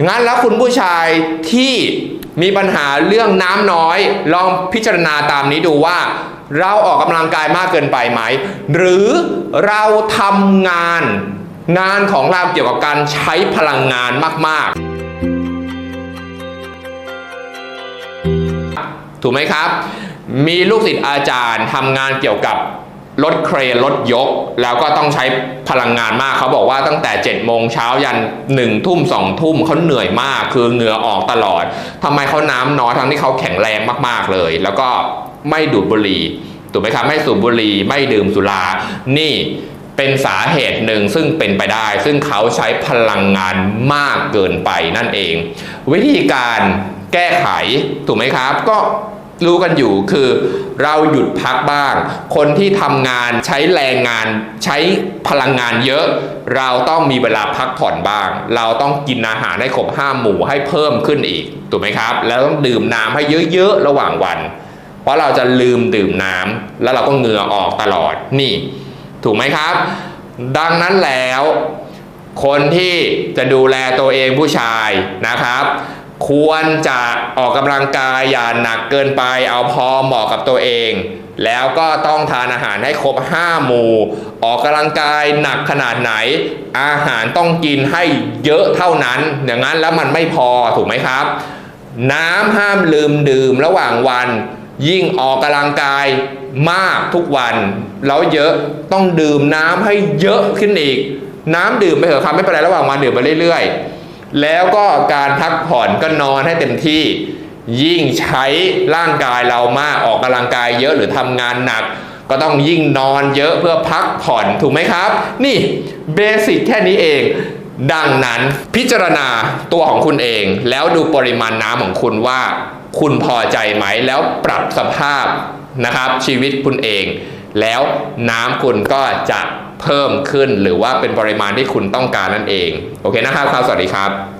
งั้นแล้วคุณผู้ชายที่มีปัญหาเรื่องน้ำน้อย ลองพิจารณาตามนี้ดูว่า เราออกกำลังกายมากเกินไปไหม หรือเราทำงานงานของเราเกี่ยวกับการใช้พลังงานมาก ๆ ถูกไหมครับ มีลูกศิษย์อาจารย์ทำงานเกี่ยวกับ รถเครนรถยก แล้วก็ต้องใช้พลังงานมากเขาบอกว่าตั้งแต่7จ็ดโมงเช้ายัน1นึ่ทุ่มสองทุ่มเขาเหนื่อยมาก คือเหงื่อออกตลอดทำไมเขาน้ำน้อยทั้งที่เขาแข็งแรงมากๆเลย แล้วก็ไม่ดูดบุหรี่ถูกไหมครับไม่สูบบุหรี่ไม่ดื่มสุรา นี่เป็นสาเหตุหนึ่งซึ่งเป็นไปได้ ซึ่งเขาใช้พลังงานมากเกินไปนั่นเอง วิธีการแก้ไขถูกไหมครับ ก็ รู้กันอยู่คือเราหยุดพักบ้าง คนที่ทำงานใช้แรงงาน ใช้พลังงานเยอะ เราต้องมีเวลาพักผ่อนบ้าง เราต้องกินอาหารให้ครบห้าหมู่ให้เพิ่มขึ้นอีกถูกไหมครับ แล้วต้องดื่มน้ำให้เยอะๆระหว่างวัน เพราะเราจะลืมดื่มน้ำแล้วเราก็เหงื่อออกตลอดนี่ ถูกไหมครับ ดังนั้นแล้ว คนที่จะดูแลตัวเองผู้ชายนะครับ ควรจะออกกำลังกายอย่าหนักเกินไปเอาพอเหมาะกับตัวเอง แล้วก็ต้องทานอาหารให้ครบ 5 หมู่ ออกกำลังกายหนักขนาดไหน อาหารต้องกินให้เยอะเท่านั้น อย่างนั้นแล้วมันไม่พอถูกไหมครับ น้ำห้ามลืมดื่มระหว่างวัน ยิ่งออกกำลังกายมากทุกวัน แล้วเยอะต้องดื่มน้ำให้เยอะขึ้นอีก น้ำดื่มไปเถอะครับไม่เป็นไรระหว่างวันดื่มไปเรื่อยๆ แล้วก็การพักผ่อนก็นอนให้เต็มที่ ยิ่งใช้ร่างกายเรามากออกกำลังกายเยอะหรือทำงานหนัก ก็ต้องยิ่งนอนเยอะเพื่อพักผ่อนถูกไหมครับ นี่เบสิกแค่นี้เอง ดังนั้นพิจารณาตัวของคุณเอง แล้วดูปริมาณน้ำของคุณว่า คุณพอใจไหมแล้วปรับสภาพนะครับชีวิตคุณเอง แล้วน้ำคุณก็จะ เพิ่มขึ้น หรือว่าเป็นปริมาณที่คุณต้องการนั่นเอง โอเคนะครับครับสวัสดีครับ